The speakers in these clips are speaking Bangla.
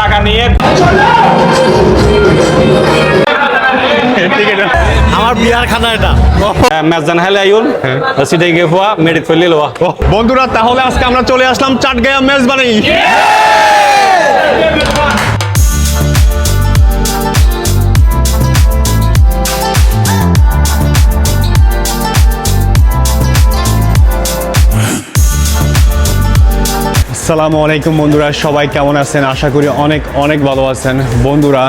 টাকা নিয়ে। আমার বিয়ার খানা এটা। মেজান হালে আইউল সিটে গিয়ে হওয়া মেডিক ফেলে লোয়া বন্ধুরা তাহলে আজকে আমরা চলে আসলাম চাটগায়া মেজবানি আসসালামু আলাইকুম বন্ধুরা, সবাই কেমন আছেন? আশা করি অনেক অনেক ভালো আছেন। বন্ধুরা,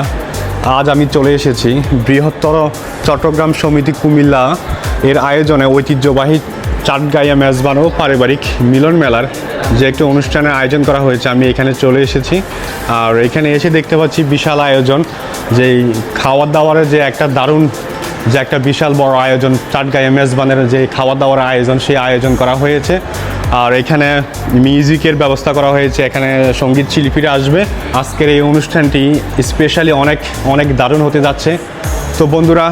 আজ আমি চলে এসেছি বৃহত্তর চট্টগ্রাম সমিতি কুমিল্লা। এর আয়োজনে ঐতিহ্যবাহী চাটগাইয়া মেজবান ও পারিবারিক মিলন মেলার যে একটি অনুষ্ঠানের আয়োজন করা হয়েছে, আমি এখানে চলে এসেছি। আর এখানে এসে দেখতে পাচ্ছি বিশাল আয়োজন, যেই খাওয়ার দাওয়ারের যে একটা দারুণ যে একটা বিশাল বড় আয়োজন চাটগাঁয়ে মেজবানের যে খাওয়া দাওয়ার আয়োজন, সেই আয়োজন করা হয়েছে। আর এখানে মিউজিকের ব্যবস্থা করা হয়েছে, এখানে সংগীত শিল্পীরা আসবে। আজকের এই অনুষ্ঠানটি স্পেশালি অনেক অনেক দারুণ হতে যাচ্ছে। তো বন্ধুরা,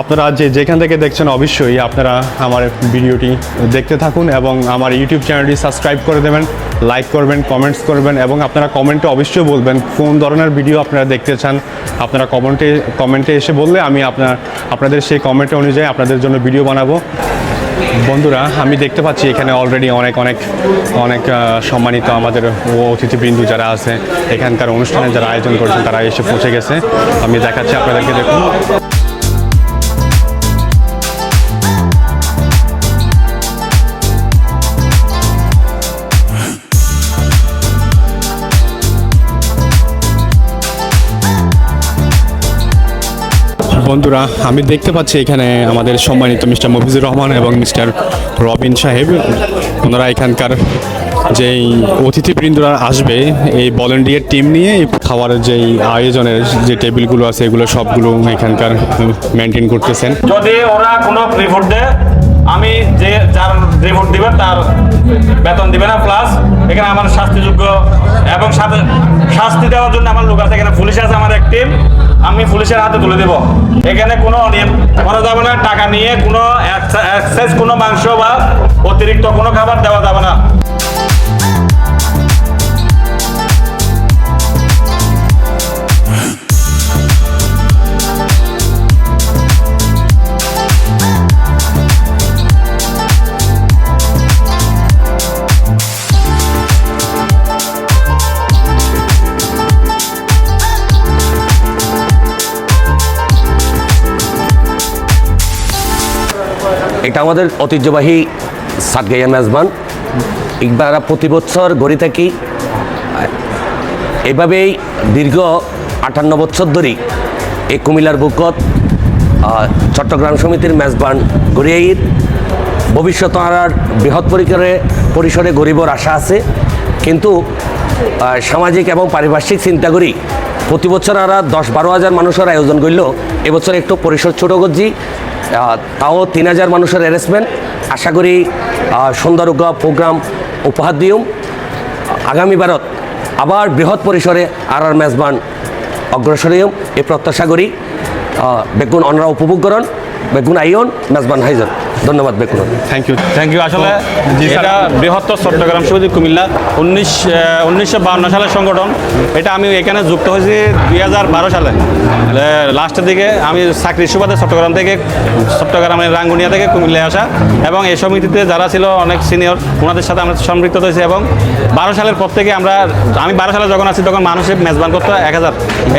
আপনারা যে যেখান থেকে দেখছেন, অবশ্যই আপনারা আমার ভিডিওটি দেখতে থাকুন এবং আমার ইউটিউব চ্যানেলটি সাবস্ক্রাইব করে দেবেন। লাইক করবেন কমেন্টস করবেন এবং আপনারা কমেন্টে অবশ্যই বলবেন কোন ধরনের ভিডিও আপনারা দেখতে চান। আপনারা কমেন্টে কমেন্টে এসে বললে আমি আপনার, আপনাদের সেই কমেন্ট অনুযায়ী আপনাদের জন্য ভিডিও বানাবো। বন্ধুরা, আমি দেখতে পাচ্ছি এখানে অলরেডি অনেক অনেক অনেক সম্মানিত আমাদের অতিথিবৃন্দু যারা আছে, এখানকার অনুষ্ঠানে যারা আয়োজন করেছেন, তারা এসে পৌঁছে গেছে। আমি দেখাচ্ছি আপনাদেরকে, দেখুন। বন্ধুরা, আমি দেখতে পাচ্ছি এখানে আমাদের সম্মানিত মিস্টার মফিজুর রহমান এবং মিস্টার রবিন সাহেব। ওনারা এখানকার যেই অতিথিবৃন্দরা আসবে, এই ভলেন্টিয়ার টিম নিয়ে এই খাওয়ার যেই আয়োজনের যে টেবিলগুলো আছে, এগুলো সবগুলো এখানকার মেনটেন করতেছেন। যদি ওরা কোনো রিপোর্ট দেয় আমি যে, যার যে ভোট দিবেন তার বেতন দিবে না প্লাস এখানে আমার শাস্তিযোগ্য এবং সাথে শাস্তি দেওয়ার জন্য আমার লোক আছে, এখানে পুলিশ আছে, আমার এক টিম আমি পুলিশের হাতে তুলে দেব। এখানে কোনো নিয়ম করা যাবে না, টাকা নিয়ে কোনো এক্সাইজ কোনো মাংস বা অতিরিক্ত কোনো খাবার দেওয়া যাবে না। আমাদের ঐতিহ্যবাহী সাতগাইয়া মেজবান এবার প্রতি বছর গড়ি থাকি, এভাবেই দীর্ঘ আটান্ন বছর ধরেই এই কুমিল্লার বুকত চট্টগ্রাম সমিতির মেজবান গড়িয়াইর ভবিষ্যৎ আর বৃহৎ পরিসরে পরিসরে গরিবর আশা আছে। কিন্তু সামাজিক এবং পারিপার্শ্বিক চিন্তা করি প্রতি বছর আর দশ বারো হাজার মানুষের আয়োজন করল এবছর একটু পরিসর ছোট করছি। তাও তিন হাজার মানুষের অ্যারেঞ্জমেন্ট আশা করি সুন্দর প্রোগ্রাম উপহার দিও আগামী বারত আবার বৃহৎ পরিসরে আর আর মেজবান অগ্রসরীয় এ প্রত্যাশা করি বেগুন অনরা উপভোগ করন, বেগুন আইন মেজবান হাইজন ধন্যবাদ বেগুন থ্যাংক ইউ থ্যাংক ইউ আসলে এটা বৃহত্তর চট্টগ্রাম সমিতি কুমিল্লা। উনিশ উনিশশো বাউন্ন সালের সংগঠন। এটা আমি এখানে যুক্ত হয়েছি দুই হাজার বারো সালে। লাস্টের দিকে আমি চাকরির সুবাদে চট্টগ্রাম থেকে চট্টগ্রামের রাঙ্গুনিয়া থেকে কুমিল্লায় আসা। এবং এই সমিতিতে যারা ছিল অনেক সিনিয়র ওনাদের সাথে আমরা সম্পৃক্ত হয়েছি। এবং বারো সালের পর থেকে আমরা আমি বারো সালে যখন আছি তখন মানুষের মেজবান করতো এক হাজার।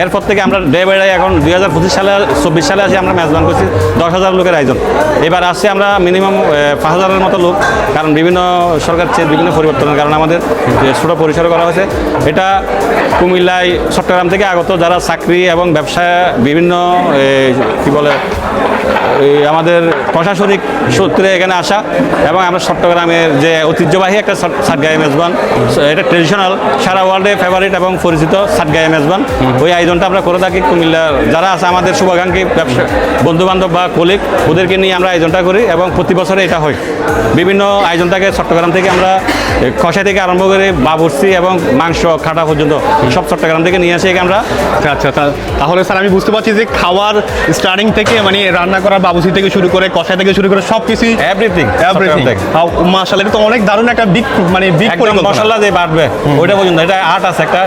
এরপর থেকে আমরা ডে বাই ডে এখন দুই হাজার পঁচিশ সালে চব্বিশ সালে আসি আমরা মেজবান করছি দশ হাজার লোকের আয়োজন। এবার আসছে আমরা মিনিমাম পাঁচ হাজারের মতো লোক, কারণ বিভিন্ন সরকার চেয়ে বিভিন্ন পরিবর্তনের কারণে আমাদের ছোটো পরিসরে করা হয়েছে, এটা কুমিল্লায় চট্টগ্রাম থেকে আগত যারা চাকরি এবং ব্যবসা বিভিন্ন কী বলে আমাদের প্রশাসনিক সূত্রে এখানে আসা এবং আমরা চট্টগ্রামের যে ঐতিহ্যবাহী একটা সাতগাঁয়ে মেজবান এটা ট্রেডিশনাল সারা ওয়ার্ল্ডে ফেভারিট এবং পরিচিত সাতগাঁয়ে মেজবান। ওই আয়োজনটা আমরা করে থাকি। কুমিল্লার যারা আছে, আমাদের শুভাকাঙ্ক্ষী ব্যবসা বন্ধু বান্ধব বা কলিগ ওদেরকে নিয়ে আমরা আয়োজনটা করি এবং প্রতি বছরে এটা হয়। বিভিন্ন আয়োজন থাকে চট্টগ্রাম থেকে আমরা খসা থেকে আরম্ভ করে বাবুর্চি এবং মাংস, খাটা পর্যন্ত সব চট্টগ্রাম থেকে নিয়ে আসি আমরা আচ্ছা তাহলে স্যার, আমি বুঝতে পারছি যে খাওয়ার স্টার্টিং থেকে মানে রান্না করা বাবুসি থেকে শুরু করে কষাই থেকে শুরু করে সব কিছুই এভরিথিং এভরিথিং মাশাআল্লাহ এটা তো অনেক দারুণ একটা বিগ মানে বিগ পরিকল্পনা। মশলা যে বাড়বে ওইটা পর্যন্ত। এটা আট আছে একটা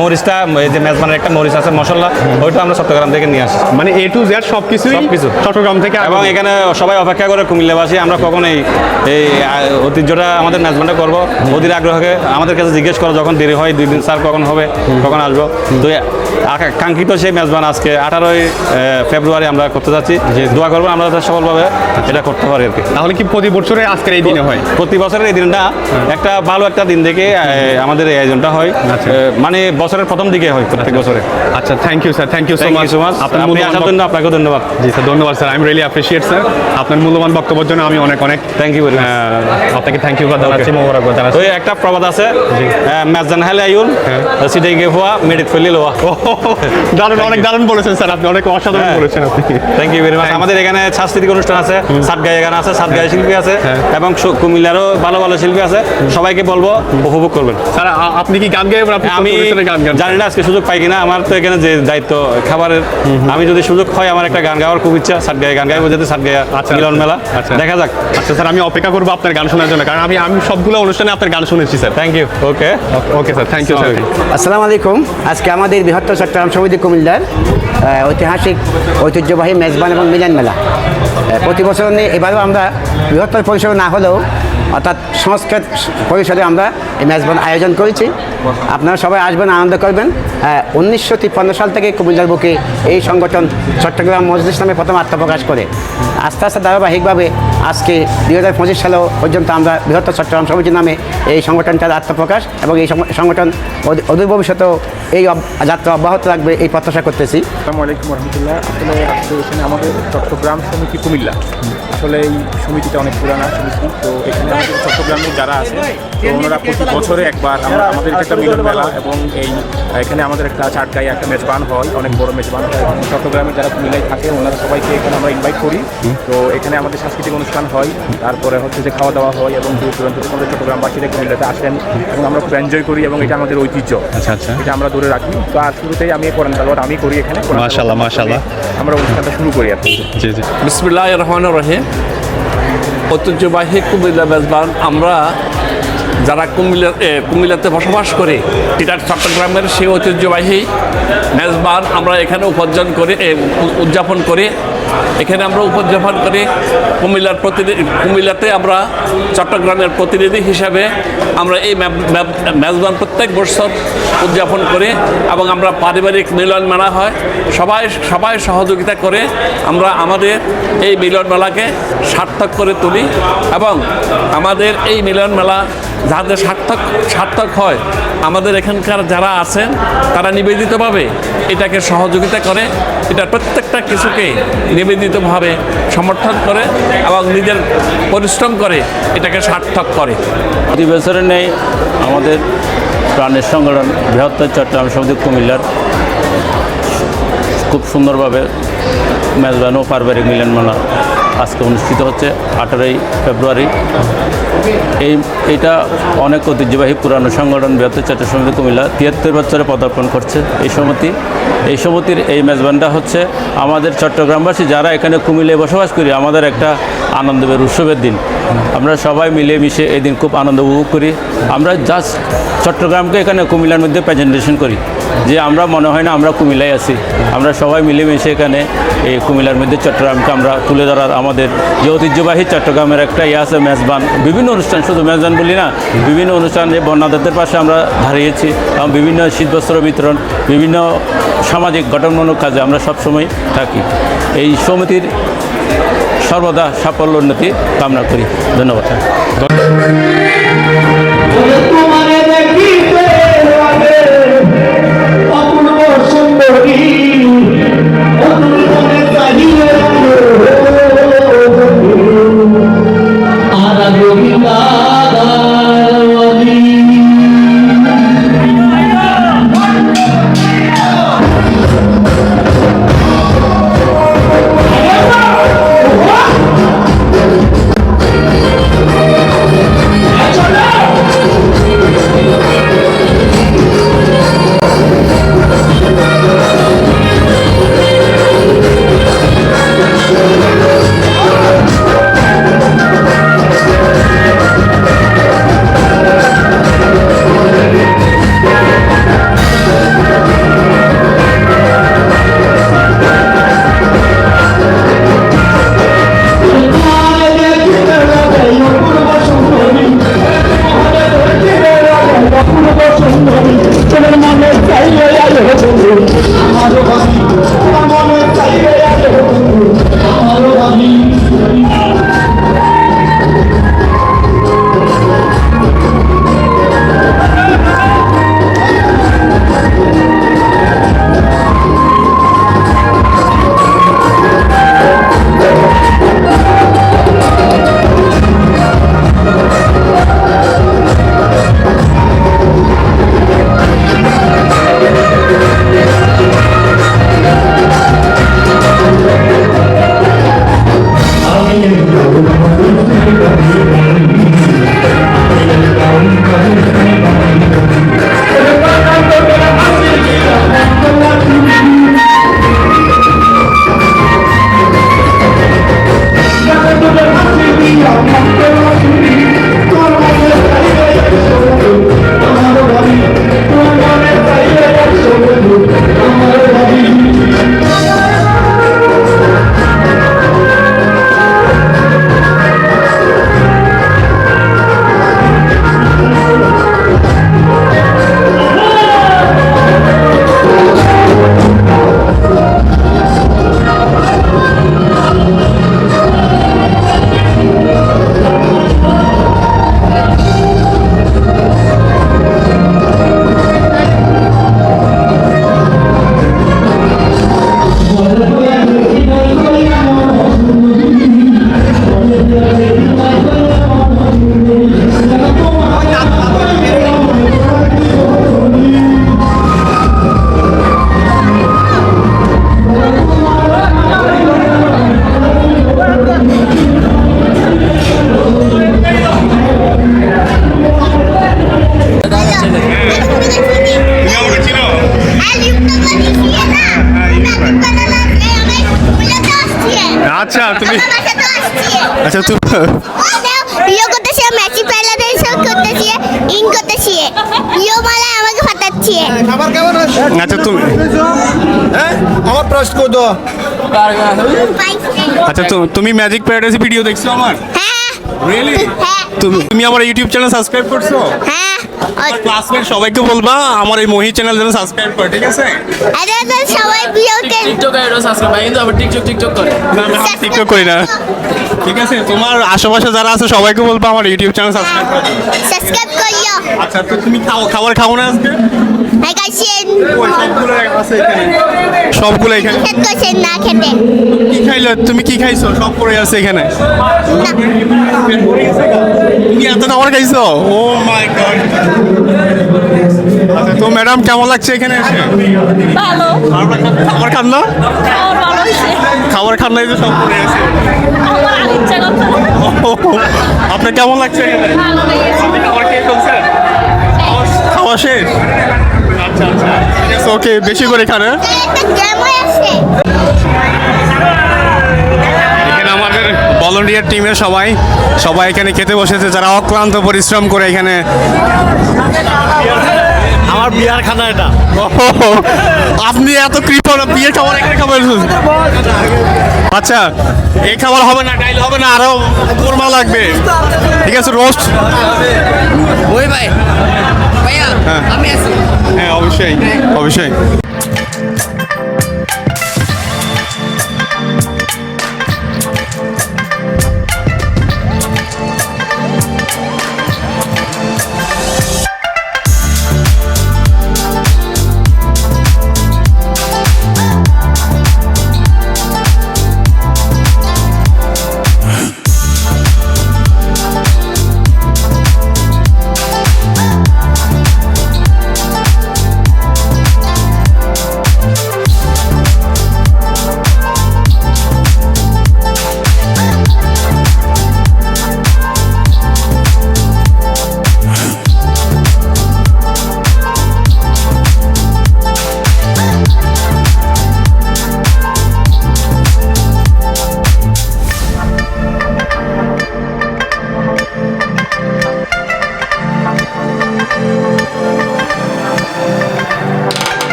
মরিচটা এই যে মেজবানের একটা মরিচ আছে মশলা ওইটা আমরা চট্টগ্রাম থেকে নিয়ে আসি মানে এ টু জেড সব কিছুই সবকিছু। চট্টগ্রাম থেকে এবং এখানে সবাই অপেক্ষা করে কুমিল্লাবাসী আমরা কখন এই এই ঐতিহ্যটা আমাদের মেজবানটা করব। অধীর আগ্রহকে আমাদের কাছে জিজ্ঞেস করো যখন দেরি হয় দুই দিন স্যার কখন হবে কখন আসব। তো কাঙ্ক্ষিত সেই মেজবান আজকে আঠারোই ফেব্রুয়ারি আমরা করতে যাচ্ছি। দোয়া করব আমরা যাতে সফলভাবে এটা করতে পারি আর কি। তাহলে কি প্রতি বছরে আজকের এই দিনে হয়? প্রতি বছরের এই দিনটা একটা ভালো একটা দিন দেখে আমাদের এই আয়োজনটা হয়। আচ্ছা। মানে বছরের প্রথম দিকে হয় প্রত্যেক বছরে। আচ্ছা thank you sir thank you so much so much আপনি আসার জন্য আপনাকেও ধন্যবাদ। জি স্যার ধন্যবাদ sir I am really appreciate sir আপনার মূল্যবান বক্তব্যের জন্য আমি অনেক অনেক থ্যাংক ইউ ভেরি মাচ আপনাকে থ্যাংক ইউ জানাচ্ছি মোবারকবাদ জানাচ্ছি এই একটা প্রবাদ আছে। মেজান হেলে আইউন সিটাই গে হওয়া মেডিট ফেলি লোয়া। দারুণ অনেক দারুণ বলেছেন স্যার আপনি অনেক অসাধারণ হ্যাঁ। বলেছেন আপনি। থ্যাংক ইউ ভেরি মাচ আমাদের এখানে সাংস্কৃতিক অনুষ্ঠান আছে সাতগাঁয়ে গান আছে সাত সাতগাঁয়ে শিল্পী আছে হ্যাঁ। এবং কুমিল্লারও ভালো ভালো শিল্পী আছে। সবাইকে বলব উপভোগ করবেন। স্যার আপনি কি গান গাইবেন? আমি জানি না আজকে সুযোগ পাই কিনা আমার তো এখানে যে দায়িত্ব খাবারের আমি যদি সুযোগ হয় আমার একটা গান গাওয়ার খুব ইচ্ছা সাত গায়ে গান গাইবো যেতে সাতগাঁয়া আচ্ছা, মিলন আচ্ছা। মেলা। আচ্ছা। দেখা যাক। আচ্ছা স্যার আমি অপেক্ষা করব আপনার গান শোনার জন্য কারণ আমি আমি সবগুলো অনুষ্ঠানে আপনার গান শুনেছি sir. Thank you okay okay sir thank you sir আসসালামু আলাইকুম। আজকে আমাদের বৃহত্তর চট্টগ্রাম সমিতি কুমিল্লার ঐতিহাসিক, ঐতিহ্যবাহী মেজবান এবং মিলান মেলা। প্রতি বছর এবারেও আমরা বৃহত্তর পরিসরে না হলেও, অর্থাৎ সংস্কৃত পরিসরে আমরা এই মেজবান আয়োজন করেছি। আপনারা সবাই আসবেন, আনন্দ করবেন। উনিশশো তিপ্পান্ন সাল থেকে কুমিল্লার বুকে এই সংগঠন চট্টগ্রাম মজলিস নামে প্রথম আত্মপ্রকাশ করে। আস্তে আস্তে ধারাবাহিকভাবে আজকে দুই হাজার পঁচিশ সালেও পর্যন্ত আমরা বৃহত্তর চট্টগ্রাম সমিতি নামে এই সংগঠনটার আত্মপ্রকাশ এবং এই সংগঠন অদূর ভবিষ্যতেও এই অব- যাত্রা অব্যাহত রাখবে এই প্রত্যাশা করতেছি। আসসালামু আলাইকুম রহমতুল্লাহ। আসলে আজকে এখানে আমাদের চট্টগ্রাম সমিতি কুমিল্লা। আসলে এই সমিতিটা অনেক পুরানা সমিতি তো এখানে আমাদের চট্টগ্রামে যারা আছে তো ওনারা প্রতি বছরে একবার আমরা আমাদের একটা মিলন মেলা এবং এই এখানে আমাদের একটা চাটগাঁয়ে একটা মেজবান হয় অনেক বড় মেজবান হয় এবং চট্টগ্রামে যারা কুমিল্লায় থাকে ওনারা সবাইকে এখানে আমরা ইনভাইট করি। তো এখানে আমাদের সাংস্কৃতিক অনুষ্ঠান হয় তারপরে হচ্ছে যে খাওয়া দাওয়া হয় এবং দূর দূরান্ত থেকে আমাদের চট্টগ্রামবাসীরা কুমিল্লাতে আসেন এবং আমরা খুব এনজয় করি এবং এটা আমাদের ঐতিহ্য। আচ্ছা আচ্ছা। এটা আমরা ধরে রাখি। তো আর শুরুতেই আমি কোরআন তালওয়াত আমি করি এখানে। মাশাল্লাহ মাশাল্লাহ আমরা অনুষ্ঠানটা শুরু করি আর জি জি। বিসমিল্লাহ রহমান রহিম। ঐতিহ্যবাহী কুমিল্লা মেজবান আমরা যারা কুমিল্লা কুমিল্লাতে বসবাস করে এটা চট্টগ্রামের সেই ঐতিহ্যবাহী মেজবান আমরা এখানে উপার্জন করে উদযাপন করে, এখানে আমরা উদযাপন করে কুমিল্লার প্রতিনিধি, কুমিল্লাতে আমরা চট্টগ্রামের প্রতিনিধি হিসাবে আমরা এই মেজবান প্রত্যেক বছর উদযাপন করে এবং আমরা পারিবারিক মিলন মেলা হয়। সবাই সবাই সহযোগিতা করে আমরা আমাদের এই মিলন মেলাকে সার্থক করে তুলি এবং আমাদের এই মিলন মেলা যাতে সার্থক সার্থক হয়, আমাদের এখানকার যারা আছেন, তারা নিবেদিতভাবে এটাকে সহযোগিতা করে, এটা প্রত্যেকটা কিছুকে নিবেদিতভাবে সমর্থন করে এবং নিজের পরিশ্রম করে এটাকে সার্থক করে। প্রতি বছরে নেই আমাদের প্রাণের সংগঠন বৃহত্তর চট্টগ্রাম সমিতি কুমিল্লার খুব সুন্দরভাবে মেজবান ও পারিবারিক মিলন মেলা আজকে অনুষ্ঠিত হচ্ছে আঠারোই ফেব্রুয়ারি। এই, এটা অনেক ঐতিহ্যবাহী পুরানো সংগঠন বৃহত্তর চট্ট সমিতি কুমিল্লা তিয়াত্তর বছরে পদার্পণ করছে এই সমিতি। এই সমিতির এই মেজবানটা হচ্ছে আমাদের চট্টগ্রামবাসী যারা এখানে কুমিল্লায় বসবাস করি, আমাদের একটা আনন্দের উৎসবের দিন। আমরা সবাই মিলে মিশে এই দিন খুব আনন্দ উপভোগ করি। আমরা জাস্ট চট্টগ্রামকে এখানে কুমিল্লার মধ্যে প্রেজেন্টেশন করি। যে আমরা মনে হয় না আমরা কুমিল্লায় আছি। আমরা সবাই মিলেমিশে এখানে এই কুমিল্লার মধ্যে চট্টগ্রামকে আমরা তুলে ধরার আমাদের যে ঐতিহ্যবাহী চট্টগ্রামের একটা ইয়ে আছে, মেজবান। বিভিন্ন অনুষ্ঠান, শুধু মেজবান বলি না, বিভিন্ন অনুষ্ঠানে বন্যাদাতের পাশে আমরা দাঁড়িয়েছি। এবং বিভিন্ন শীতবস্ত্র বিতরণ, বিভিন্ন সামাজিক গঠনমূলক কাজে আমরা সবসময় থাকি। এই সমিতির সর্বদা সাফল্য উন্নতি কামনা করি। ধন্যবাদ। আচ্ছা তুমি ইয়ে করতেছি ম্যাচি পেলাদের সব করতেছি ইন করতেছি। ইয়ে মালা আমাকে ফাটাচ্ছি। আচ্ছা তুমি আমার প্রশ্ন তো। আচ্ছা তু- তুমি ম্যাজিক প্যারাডাইস ভিডিও দেখছ আমার? হ্যাঁ। রিয়েলি হ্যাঁ। তুমি তুমি আমার ইউটিউব চ্যানেল সাবস্ক্রাইব করছ? হ্যাঁ। ক্লাসমেট সবাইকে বলবা আমার এই মহি চ্যানেল যেন সাবস্ক্রাইব করে ঠিক আছে? আরে তো সবাই বিয়েতে টিকটক আইডো সাবস্ক্রাইব কিন্তু আবার টিকটক টিকটক করে। না আমি টিকটক করি না। ঠিক আছে তোমার আশেপাশে যারা আছে সবাইকে বলবা আমার ইউটিউব চ্যানেল সাবস্ক্রাইব করে সাবস্ক্রাইব করিও। আচ্ছা তো তুমি খাও খাবার খাও না আজকে? সবগুলো এখানে? না খেতে। কি খাইলে তুমি কি খাইছো? সব পড়ে আছে এখানে। তুমি এত খাবার খাইছো? Oh my God. আচ্ছা তো ম্যাডাম কেমন লাগছে এখানে এসে? ভালো। খাবার খান- না? খাবার খান নাই তো সব পড়ে আছে। আপনার কেমন লাগছে এখানে? খাবার খেয়ে খাওয়া শেষ? আচ্ছা আচ্ছা। ওকে বেশি করে খান হ্যাঁ? একটা গেম আছে এখানে আমাদের ভলেন্টিয়ার টিমের সবাই সবাই এখানে খেতে বসেছে যারা অক্লান্ত পরিশ্রম করে এখানে। আমার বিয়ার খানা এটা। আপনি এত কৃপণ বিয়ের খাবার এখানে খাবার আচ্ছা এই খাবার হবে না ডাইল হবে না আরও কোরমা লাগবে। ঠিক আছে রোস্ট ওই ভাই। ভাইয়া আমি আছি হ্যাঁ অবশ্যই অবশ্যই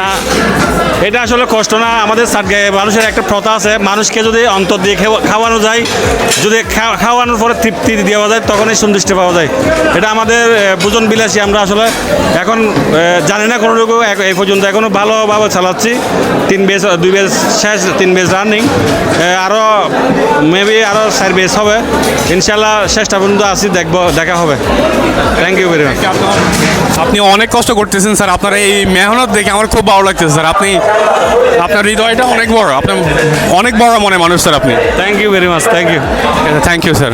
না? এটা আসলে কষ্ট না। আমাদের মানুষের একটা প্রথা আছে। মানুষকে যদি অন্তর দিয়ে খাওয়ানো যায়, যদি খাওয়ানোর পরে তৃপ্তি দেওয়া যায়, তখনই সন্তুষ্টি পাওয়া যায়। এটা আমাদের ভোজন বিলাসী। আমরা আসলে এখন জানি না কোনো রকম এই পর্যন্ত এখনও ভালোভাবে চালাচ্ছি। তিন বেস দুই বেস শেষ, তিন বেস রানিং আরও মেবি আরও চার বেস হবে। ইনশাল্লাহ শেষটা পর্যন্ত আসি দেখব দেখা হবে। থ্যাংক ইউ ভেরি মাচ আপনি অনেক কষ্ট করতেছেন স্যার। আপনার এই মেহনত দেখে আমার খুব ভালো লাগতেছে স্যার। আপনি আপনার হৃদয়টা অনেক বড় আপনার অনেক বড় মনে মানুষ স্যার আপনি। Thank you very much thank you thank you sir